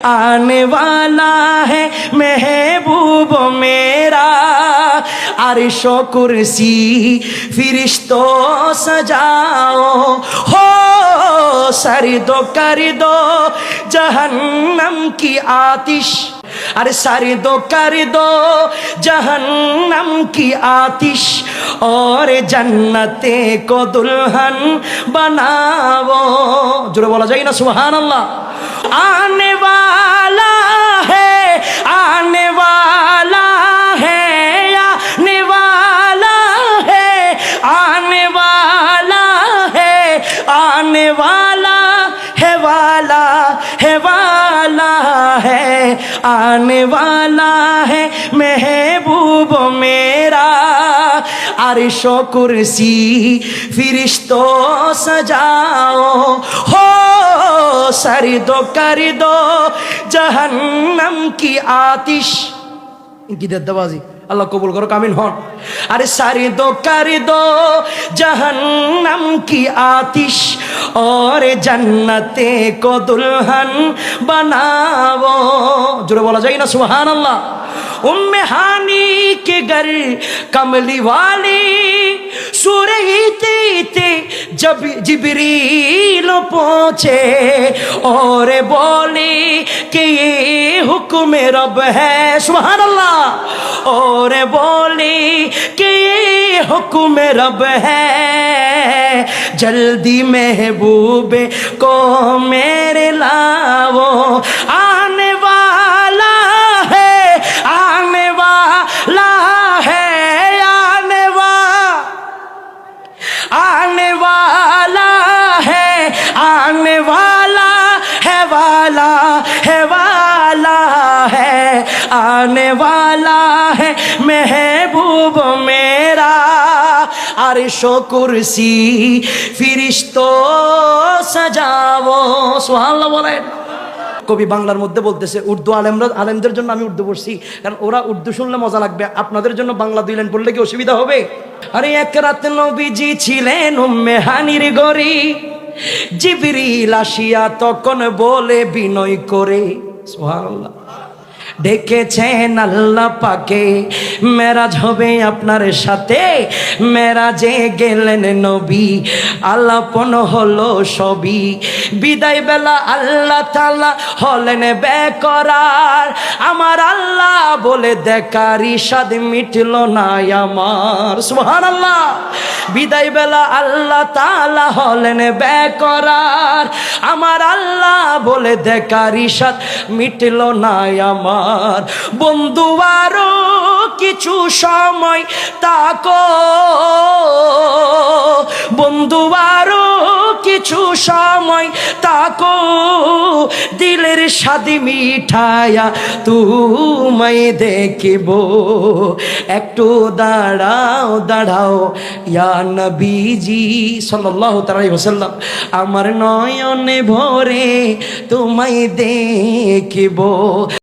आने वाला है महबूब मेरा अरशो कुर्सी फिरिश्तों सजाओ हो सर दो कर दो जहन्नम की आतिश अरे सर दो कर दो जहन्नम की आतिश और जन्नते को दुल्हन बनाओ जुड़े बोला जाए ना सुबहान अल्लाह आने वाला है, आने वाला है, आने वाला है, आने वाला है, आने वाला है वाला है वाला है, आने वाला है, महबूब मेरा अरशो कुर्सी फिरिश्तों सजाओ हो सर दो कर दो जहन्नम की आतिश इनकी दद्दबाजी अल्लाह कबूल करो कामिन हन अरे सारी दो कर दो जहन्नम की आतिश और जन्नते को दुल्हन बनाओ जुड़े बोला जाए ना सुबहान अल्लाह उम्मे हानी घर कमली वाली सुरहीते जब जिबरील पहुँचे और बोले कि ये हुक्म रब है सुबहान अल्लाह और बोले कि ये हुक्म रब है, जल्दी महबूब को मेरे लाओ वाला है वाला है आने वाला है महबूब मेरा अरशो कुर्सी ফিরিস্তো সাজাবো সোহাল্লা বলেন কবি বাংলার মধ্যে বলতেছে উর্দু আলেমরা আলেমদের জন্য আমি উর্দু পড়ছি কারণ ওরা উর্দু শুনলে মজা লাগবে আপনাদের জন্য বাংলা দুই লাইন পড়লে কি অসুবিধা হবে আরে এক রাত নবীজি ছিলেন উম্মে হানির গরি জিবরিল আসিয়া তখন বলে বিনয় করে সুবহানাল্লাহ। ডেকেছেন আল্লাহ পাকে। মেরাজ হবে আপনার সাথে। মেরাজে গেলেন নবী আল্লাপন হলো সবই। বিদায় বেলা আল্লাহ তালা হলেন বেকরার। আমার আল্লাহ বলে দেখার ইসাদ মিটল না আমার। সুহান আল্লাহ বিদায় বেলা আল্লাহ তালা হলেন বেকরার। আমার আল্লাহ বলে দেখার ইসাদ মিটল না আমার। বন্ধু আরও কিছু সময় তাকো। বন্ধু আরও কিছু সময় তাকো, দিলের স্বাদি মিঠায়া তুমাই দেখিব। একটু দাঁড়াও দাঁড়াও, ইয়া নবীজি সাল্লাল্লাহু তাআলা ওয়াসাল্লাম, আমার নয়নে ভরে তোমায় দেখিব।